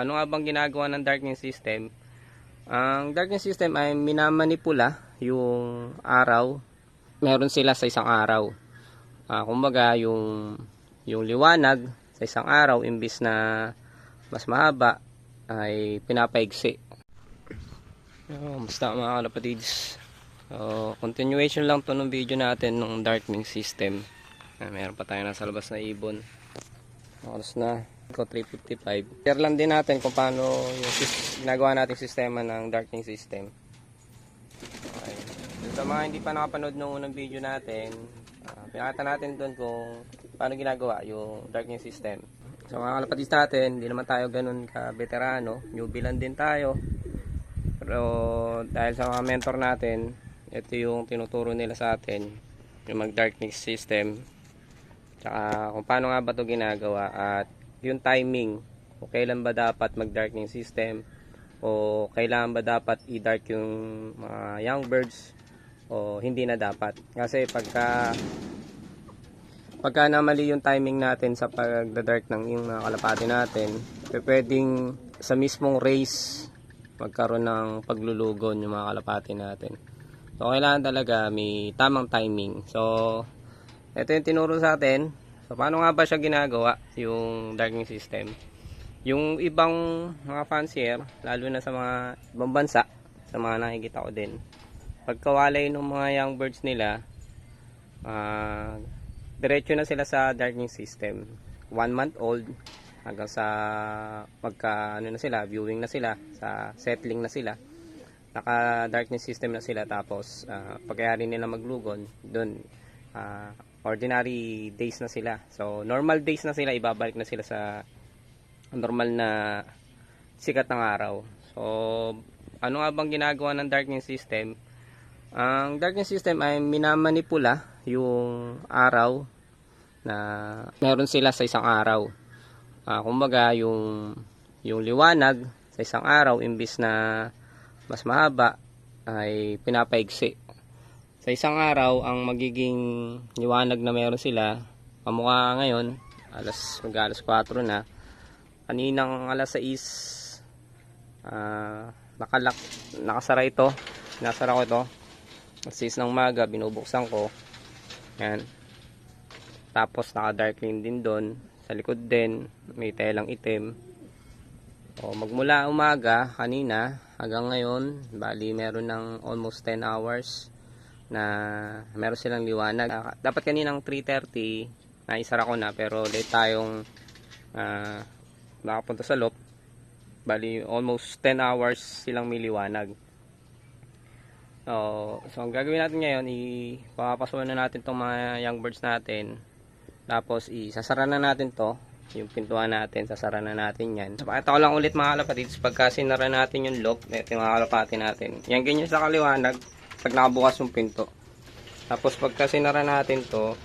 ano nga bang ginagawa ng darkening system? Ang darkening system ay minamanipula yung araw. Meron sila sa isang araw. Ah, kumbaga, yung, yung liwanag sa isang araw, imbis na mas mahaba, ay pinapaigsi. Oh, basta mga kalapatids. So, continuation lang to ng video natin ng darkening system. Ah, meron pa tayo nasa labas na ibon. Oras na. Ko 355. Share lang din natin kung paano yung ginagawa nating sistema ng darkening system. Okay. Dun Sa mga hindi pa nakapanood ng unang video natin, uh, pinakita natin doon kung paano ginagawa yung darkening system. So mga kalapatis natin, hindi naman tayo ganun ka veterano, newbie lang din tayo. Pero dahil sa mga mentor natin, ito yung tinuturo nila sa atin, yung mag darkening system. Tsaka kung paano nga ba ito ginagawa at yung timing, kung kailan ba dapat mag darkening system o kailan ba dapat i-dark yung mga young birds o hindi na dapat. Kasi pagka pagka namali yung timing natin sa pagda-dark ng yung mga kalapati natin, pwedeng sa mismong race magkaroon ng paglulugon yung mga kalapati natin. So, kailangan talaga may tamang timing. So, ito yung tinuro sa atin. So, paano nga ba siya ginagawa, yung darkening system? Yung ibang mga fancier, lalo na sa mga ibang bansa, sa mga nakikita ko din, pagkawalay ng mga young birds nila, ah, diretso na sila sa darkening system. One month old, hanggang sa pagka ano na sila, viewing na sila, sa settling na sila. Naka darkness system na sila tapos uh, pagkayari nila maglugon, doon ah, ordinary days na sila. So normal days na sila, ibabalik na sila sa normal na sikat ng araw. So ano nga bang ginagawa ng darkening system? Ang darkening system ay minamanipula yung araw na meron sila sa isang araw. Ah, kumbaga yung yung liwanag sa isang araw imbis na mas mahaba ay pinapaigsi. Sa isang araw ang magiging liwanag na meron sila pamukha ngayon alas mag alas 4 na kaninang alas 6 ah nakalak nakasara ito nasara ko ito. Alas 6 ng maga binubuksan ko. Yan. Tapos naka dark din doon sa likod din may telang itim. O magmula umaga kanina hanggang ngayon bali meron ng almost 10 hours na meron silang liwanag. Ah, dapat kaninang 3.30 na isara ko na pero late tayong ah, nakapunta sa loop. Bali almost 10 hours silang may liwanag. So, so ang gagawin natin ngayon ipapapasukan na natin tong mga young birds natin. Tapos isasara na natin to yung pintuan natin, sasara na natin yan. So, pakita ko lang ulit mga kalapatids, pagka sinara natin yung lock, ito yung mga natin. Yan ganyan sa kaliwanag, pag nakabukas yung pinto. Tapos pagka sinara natin to,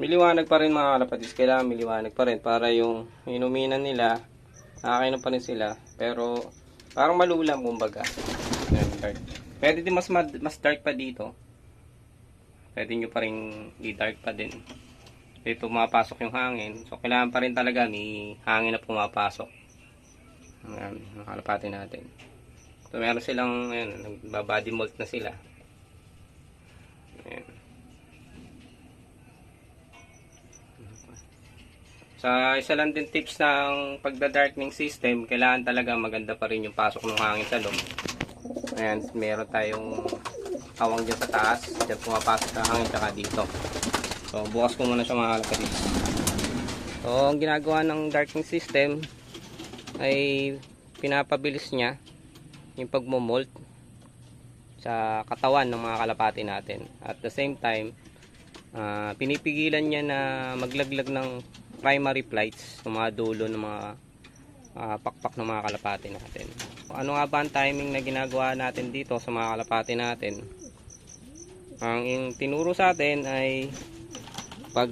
miliwanag pa rin mga kalapatids, kailangan miliwanag pa rin para yung inuminan nila, nakakainom pa rin sila, pero parang malulam kumbaga. Pwede din mas, mas dark pa dito. Pwede nyo pa rin i-dark pa din dito pumapasok yung hangin. So, kailangan pa rin talaga may hangin na pumapasok. Ayan, makalapati natin. So, meron silang, ayan, nagbabody molt na sila. Ayan. Sa isa lang din tips ng pagda-darkening system, kailangan talaga maganda pa rin yung pasok ng hangin sa loob. Ayan, meron tayong hawang dyan sa taas. Dyan pumapasok sa hangin, tsaka dito. So, bukas ko muna siya mga kalapatid. So, ang ginagawa ng darkening system ay pinapabilis niya yung pagmomold sa katawan ng mga kalapati natin. At the same time, ah, pinipigilan niya na maglaglag ng primary flights ng mga dulo ng mga ah, pakpak ng mga kalapati natin. Ano nga ba ang timing na ginagawa natin dito sa mga kalapati natin? Ang yung tinuro sa atin ay pag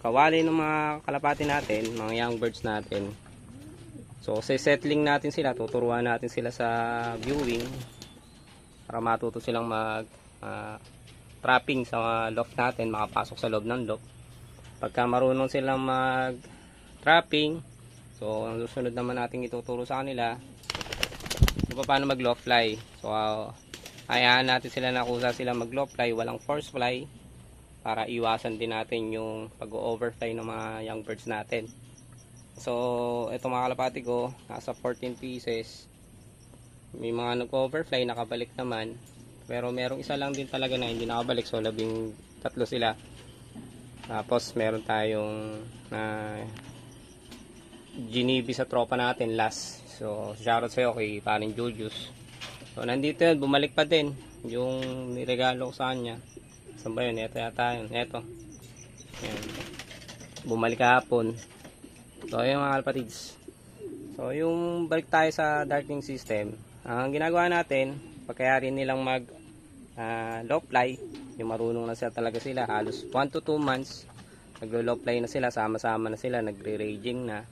kawali ng mga kalapati natin, mga young birds natin. So, settling natin sila, tuturuan natin sila sa viewing para matuto silang mag ah, trapping sa loft natin, makapasok sa loob ng loft. Pagka marunong silang mag trapping, So, ang susunod naman natin ituturo sa kanila kung paano mag low fly. So, uh, hayaan natin sila na kusa sila mag low fly, walang force fly para iwasan din natin yung pag-overfly ng mga young birds natin. So, ito mga kalapati ko, nasa 14 pieces. May mga nag-overfly, nakabalik naman. Pero merong isa lang din talaga na hindi nakabalik. So, labing tatlo sila. Tapos, meron tayong na ginibi sa tropa natin last. So, shoutout sa'yo kay paring Julius. So, nandito yun, bumalik pa din yung niregalo ko sa kanya. Saan ba yun? Ito yata yun. Ito. Ayan. Bumalik kahapon. So, ayun mga kalpatids. So, yung balik tayo sa darkening system. Ang ginagawa natin, pagkayari nilang mag ah, low fly, yung marunong na sila talaga sila, halos 1 to 2 months, naglo-low fly na sila, sama-sama na sila, nagre-raging na.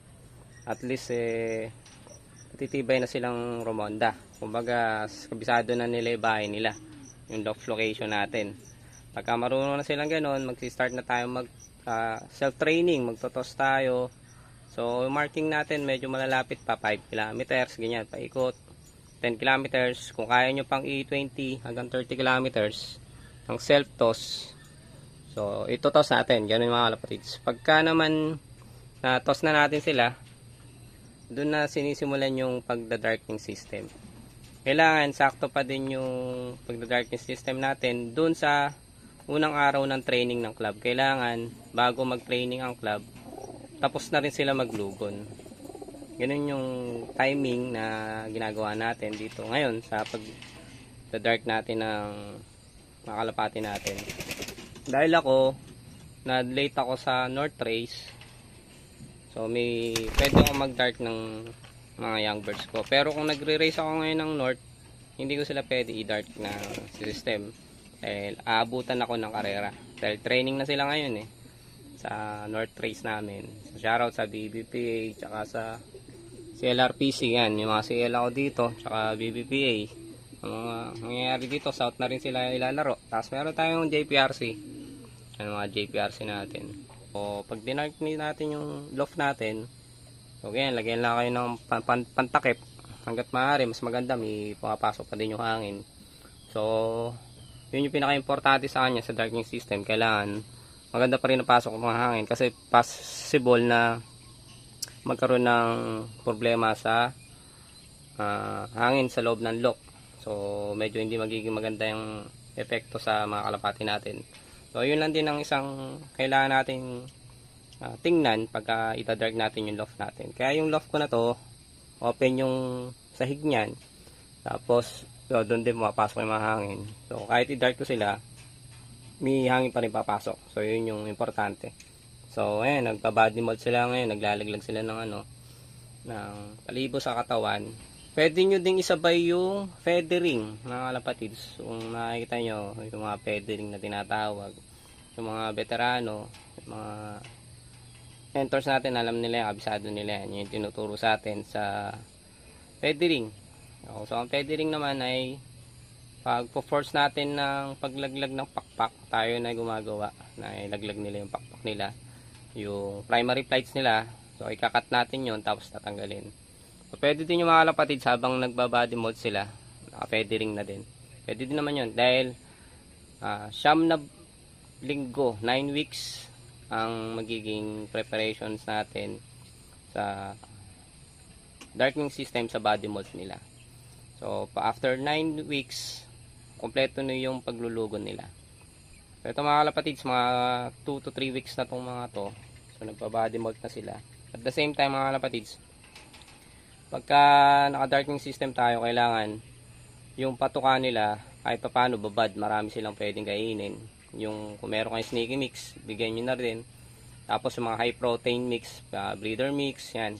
At least, eh, titibay na silang Romonda. Kumbaga, kabisado na nila yung bahay nila, yung lock location natin. Pagka marunong na silang ganun, mag-start na tayo mag ah, self-training, magtotos tayo. So, marking natin medyo malalapit pa, 5 kilometers, ganyan, paikot. 10 kilometers, kung kaya nyo pang i-20 hanggang 30 kilometers ng self-toss. So, ito-toss natin, ganun mga kalapatids. Pagka naman na-toss na natin sila, doon na sinisimulan yung pagda-darkening system. Kailangan sakto pa din yung pagda-darkening system natin doon sa unang araw ng training ng club. Kailangan bago mag-training ang club, tapos na rin sila maglugon. Ganun yung timing na ginagawa natin dito ngayon sa pag dark natin ng mga kalapati natin. Dahil ako, na-late ako sa North Race, So may pwede akong mag-dark ng mga young birds ko. Pero kung nagre-race ako ngayon ng north, hindi ko sila pwede i-dark na system. Dahil aabutan ako ng karera. Dahil training na sila ngayon eh. Sa north race namin. So, shoutout sa BBPA, tsaka sa CLRPC yan. Yung mga CL ako dito, tsaka BBPA. Ang mga nangyayari dito, south na rin sila ilalaro. Tapos meron tayong JPRC. Ano mga JPRC natin. O pag dinark natin yung loft natin, so ganyan, lagyan lang kayo ng pan, pan, pantakip hanggat maaari, mas maganda, may pumapasok pa din yung hangin. So, yun yung pinaka-importante sa kanya sa darkening system. Kailangan maganda pa rin napasok ng hangin kasi possible na magkaroon ng problema sa ah, hangin sa loob ng lock. So, medyo hindi magiging maganda yung epekto sa mga kalapati natin. So, yun lang din ang isang kailangan nating ah, tingnan pagka itadark natin yung loft natin. Kaya yung loft ko na to, open yung sahig niyan. Tapos, so, doon din mapasok yung mga hangin. So, kahit i-dark ko sila, may hangin pa rin papasok. So, yun yung importante. So, ayan, nagpa-body mold sila ngayon. Naglalaglag sila ng ano, ng palibo sa katawan. Pwede nyo ding isabay yung feathering, mga kalapatids. Kung nakikita nyo, yung mga feathering na tinatawag. Yung mga veterano, yung mga mentors natin, alam nila yan, kabisado nila yan. Yung tinuturo sa atin sa feathering. So, ang feathering naman ay pag force natin ng paglaglag ng pakpak, tayo na gumagawa na ilaglag nila yung pakpak nila. Yung primary flights nila, so ikakat natin yon tapos tatanggalin. So, pwede din yung mga kalapatids habang nagbabody mode sila, naka-feathering na din. Pwede din naman yun dahil ah, siyam na linggo, 9 weeks ang magiging preparations natin sa darkening system sa body mode nila. So, after 9 weeks, kompleto na yung paglulugon nila. So, ito mga kalapatids, mga 2 to 3 weeks na tong mga to. So, nagpa-body mode na sila. At the same time, mga kalapatids, pagka naka-darkening system tayo, kailangan yung patuka nila, kahit pa paano babad, marami silang pwedeng kainin. Yung kung meron kayong sneaky mix, bigyan nyo na rin. Tapos yung mga high protein mix, uh, breeder mix, yan.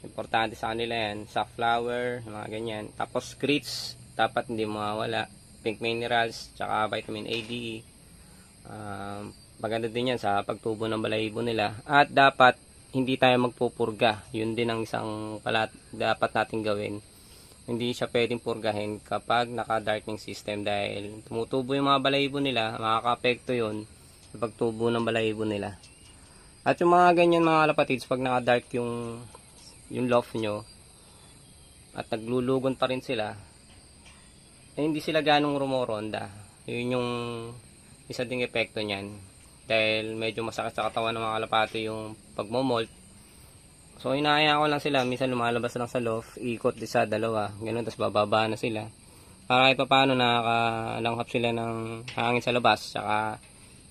Importante sa kanila yan. Safflower, mga ganyan. Tapos grits, dapat hindi mawawala. Pink minerals, tsaka vitamin A, D. Um, maganda din yan sa pagtubo ng balahibo nila. At dapat hindi tayo magpupurga. Yun din ang isang pala dapat nating gawin. Hindi siya pwedeng purgahin kapag naka-darkening system dahil tumutubo yung mga balahibo nila, makaka-apekto yun sa pagtubo ng balahibo nila. At yung mga ganyan mga kalapatids, pag naka-dark yung yung loft nyo at naglulugon pa rin sila, eh, hindi sila ganong rumoronda. Yun yung isa ding epekto niyan. Dahil medyo masakit sa katawan ng mga kalapati yung pagmomolt. So, inaaya ko lang sila. Minsan lumalabas lang sa loft, ikot isa, dalawa. Ganun, tapos bababa na sila. Para kahit pa paano nakakalanghap sila ng hangin sa labas. Tsaka,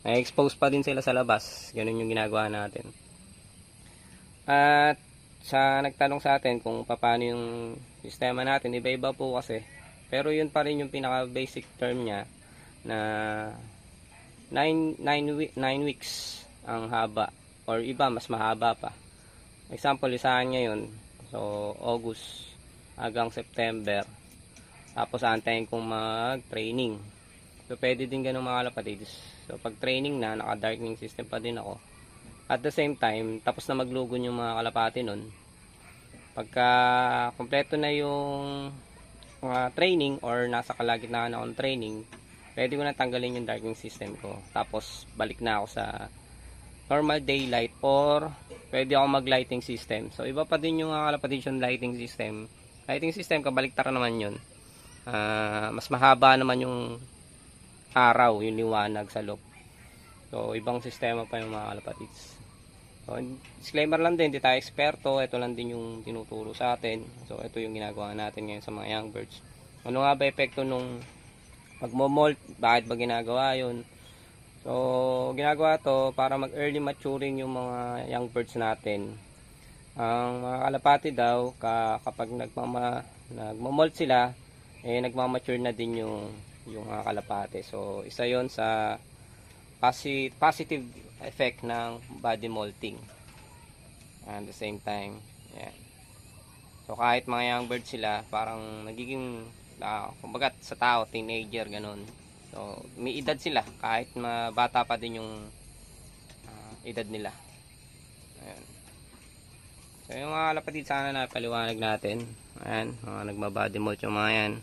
na-expose pa din sila sa labas. Ganun yung ginagawa natin. At, sa nagtanong sa atin kung paano yung sistema natin, iba-iba po kasi. Pero yun pa rin yung pinaka-basic term niya na 9 9 weeks ang haba or iba mas mahaba pa. Example, isahan ngayon. So, August hanggang September. Tapos, antayin kong mag-training. So, pwede din ganun mga kalapatids. So, pag training na, naka-darkening system pa din ako. At the same time, tapos na maglugon yung mga kalapati nun. Pagka kompleto na yung mga training or nasa kalagitnaan na akong training, pwede ko na tanggalin yung darkening system ko. Tapos, balik na ako sa normal daylight or pwede ako mag lighting system. So, iba pa din yung yung lighting system. Lighting system, kabaliktara naman yun. Ah, mas mahaba naman yung araw, yung liwanag sa loob. So, ibang sistema pa yung mga kalapatids. So, disclaimer lang din, hindi tayo eksperto. Ito lang din yung tinuturo sa atin. So, ito yung ginagawa natin ngayon sa mga young birds. Ano nga ba epekto nung pagmomolt? Bakit ba ginagawa yun? So, ginagawa to para mag-early maturing yung mga young birds natin. Ang mga kalapati daw, ka, kapag nagmama, nagmamolt sila, eh, nagmamature na din yung, yung mga kalapati. So, isa yon sa posi- positive effect ng body molting. And the same time, yeah. So kahit mga young bird sila, parang nagiging uh, kumbaga sa tao, teenager ganun. So may edad sila kahit bata pa din yung ah, edad nila. Ayan. So yung mga kalapatid sana na paliwanag natin. Ayan, mga nagma-body molt yung mga yan.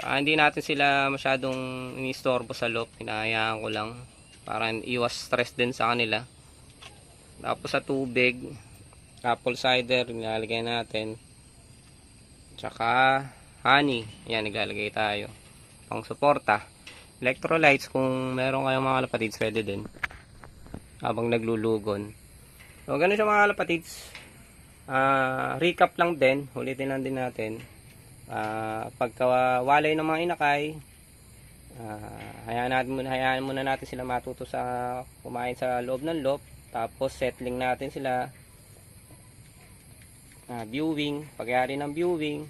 Tsaka hindi natin sila masyadong inistorbo sa loob. Hinahayaan ko lang. Para iwas stress din sa kanila. Tapos sa tubig, apple cider, nilalagay natin. Tsaka honey. Yan, naglalagay tayo. Pang suporta. Electrolytes, kung meron kayong mga kalapatids, pwede din. Habang naglulugon. So, ganun siya mga kalapatids. Ah, recap lang din. Ulitin lang din natin. Ah, pagkawalay ng mga inakay, ah, hayaan natin hayaan muna natin sila matuto sa kumain sa loob ng loop. Tapos settling natin sila. Ah, viewing, pagyari ng viewing,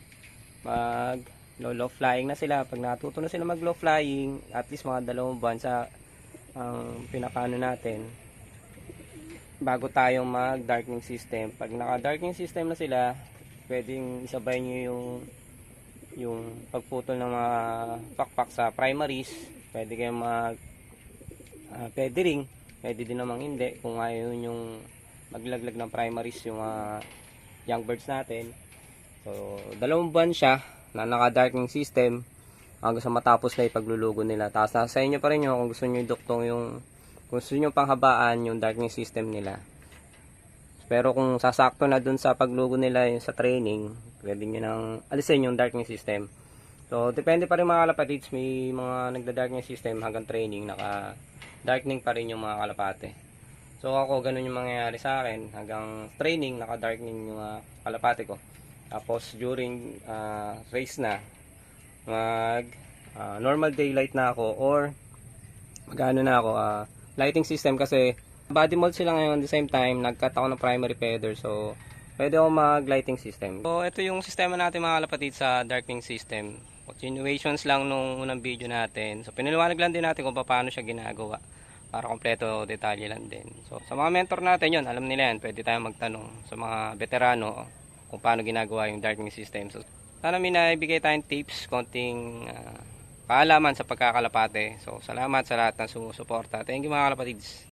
mag low flying na sila. Pag natuto na sila mag low flying, at least mga dalawang buwan sa ang pinakano natin bago tayong mag darkening system. Pag naka darkening system na sila, pwedeng isabay nyo yung pagputol ng mga pakpak sa primaries. Pwede kayong mag uh, feathering. Pwede din namang hindi kung ayaw yung maglaglag ng primaries yung mga young birds natin. So, dalawang buwan siya na naka-darkening system hanggang sa matapos na ipaglulugo nila. Tapos nasa sa inyo pa rin yun kung gusto nyo duktong yung kung gusto nyo panghabaan yung darkening system nila. Pero kung sasakto na dun sa paglugo nila yung sa training, pwede nyo nang alisin yung darkening system. So, depende pa rin mga kalapatids. May mga nagda-darkening system hanggang training, naka-darkening pa rin yung mga kalapate. So, ako, ganun yung mangyayari sa akin. Hanggang training, naka-darkening yung mga kalapate ko. Tapos, during ah, race na, mag ah, normal daylight na ako or magano na ako, ah, lighting system kasi body mold sila ngayon at the same time, nagkat ako ng primary feather. So, pwede ako mag lighting system. So, ito yung sistema natin mga kalapatid sa darkening system. Continuations lang nung unang video natin. So, pinaliwanag lang din natin kung paano siya ginagawa. Para kompleto detalye lang din. So, sa mga mentor natin yun, alam nila yan. Pwede tayo magtanong sa mga veterano kung paano ginagawa yung darkening system. So, sana may naibigay tayong tips, konting ah, kaalaman sa pagkakalapate. So, salamat sa lahat ng sumusuporta. Thank you mga kalapatids.